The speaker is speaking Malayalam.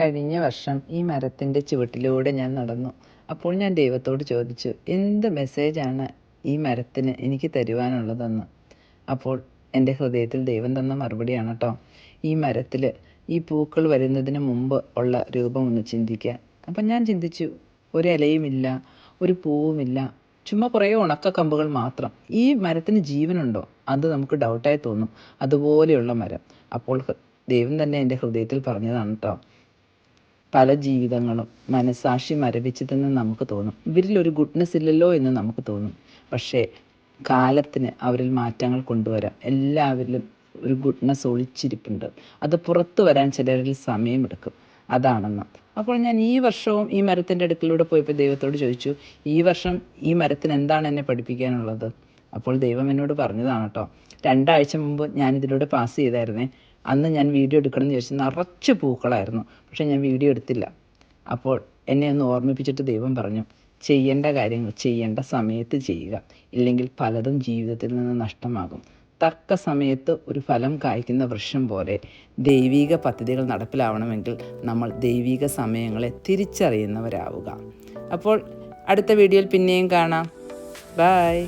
കഴിഞ്ഞ വർഷം ഈ മരത്തിന്റെ ചുവട്ടിലൂടെ ഞാൻ നടന്നു. അപ്പോൾ ഞാൻ ദൈവത്തോട് ചോദിച്ചു എന്ത് മെസ്സേജാണ് ഈ മരത്തിന് എനിക്ക് തരുവാനുള്ളതെന്ന്? അപ്പോൾ എന്റെ ഹൃദയത്തിൽ ദൈവം തന്ന മറുപടിയാണ് കേട്ടോ ഈ മരത്തിൽ ഈ പൂക്കൾ വരുന്നതിന് മുമ്പ് ഉള്ള രൂപം ഒന്ന് ചിന്തിക്കുക അപ്പം ഞാൻ ചിന്തിച്ചു ഒരു ഇലയുമില്ല ഒരു പൂവുമില്ല ചുമ്മാ കുറേ ഉണക്ക കമ്പുകൾ മാത്രം. ഈ മരത്തിന് ജീവനുണ്ടോ? അത് നമുക്ക് ഡൗട്ടായി തോന്നും. അതുപോലെയുള്ള മരം. അപ്പോൾ ദൈവം തന്നെ എന്റെ ഹൃദയത്തിൽ പറഞ്ഞതാണ് കേട്ടോ പല ജീവിതങ്ങളും മനസാക്ഷി മരവിച്ചതെന്ന് നമുക്ക് തോന്നും. ഇവരിൽ ഒരു ഗുഡ്നെസ് ഇല്ലല്ലോ എന്ന് നമുക്ക് തോന്നും. പക്ഷേ കാലത്തിന് അവരിൽ മാറ്റങ്ങൾ കൊണ്ടുവരാം. എല്ലാവരിലും ഒരു ഗുഡ്നെസ് ഒളിച്ചിരിപ്പുണ്ട്. അത് പുറത്തു വരാൻ ചിലരിൽ സമയമെടുക്കും. അതാണെന്ന്. അപ്പോൾ ഞാൻ ഈ വർഷവും ഈ മരത്തിന്റെ അടുക്കിലൂടെ പോയപ്പോൾ ദൈവത്തോട് ചോദിച്ചു ഈ വർഷം ഈ മരത്തിന് എന്താണ് എന്നെ പഠിപ്പിക്കാനുള്ളത്? അപ്പോൾ ദൈവം എന്നോട് പറഞ്ഞതാണ് കേട്ടോ രണ്ടാഴ്ച മുമ്പ് ഞാൻ ഇതിലൂടെ പാസ് ചെയ്തായിരുന്നേ അന്ന് ഞാൻ വീഡിയോ എടുക്കണം എന്ന് ചോദിച്ചു നിറച്ച് പൂക്കളായിരുന്നു പക്ഷേ ഞാൻ വീഡിയോ എടുത്തില്ല. അപ്പോൾ എന്നെ ഒന്ന് ഓർമ്മിപ്പിച്ചിട്ട് ദൈവം പറഞ്ഞു ചെയ്യേണ്ട കാര്യങ്ങൾ ചെയ്യേണ്ട സമയത്ത് ചെയ്യുക ഇല്ലെങ്കിൽ പലതും ജീവിതത്തിൽ നിന്ന് നഷ്ടമാകും. തക്ക സമയത്ത് ഒരു ഫലം കായ്ക്കുന്ന വൃക്ഷം പോലെ ദൈവിക പദ്ധതികൾ നടപ്പിലാവണമെങ്കിൽ നമ്മൾ ദൈവിക സമയങ്ങളെ തിരിച്ചറിയുന്നവരാവുക. അപ്പോൾ അടുത്ത വീഡിയോയിൽ പിന്നെയും കാണാം. ബായ്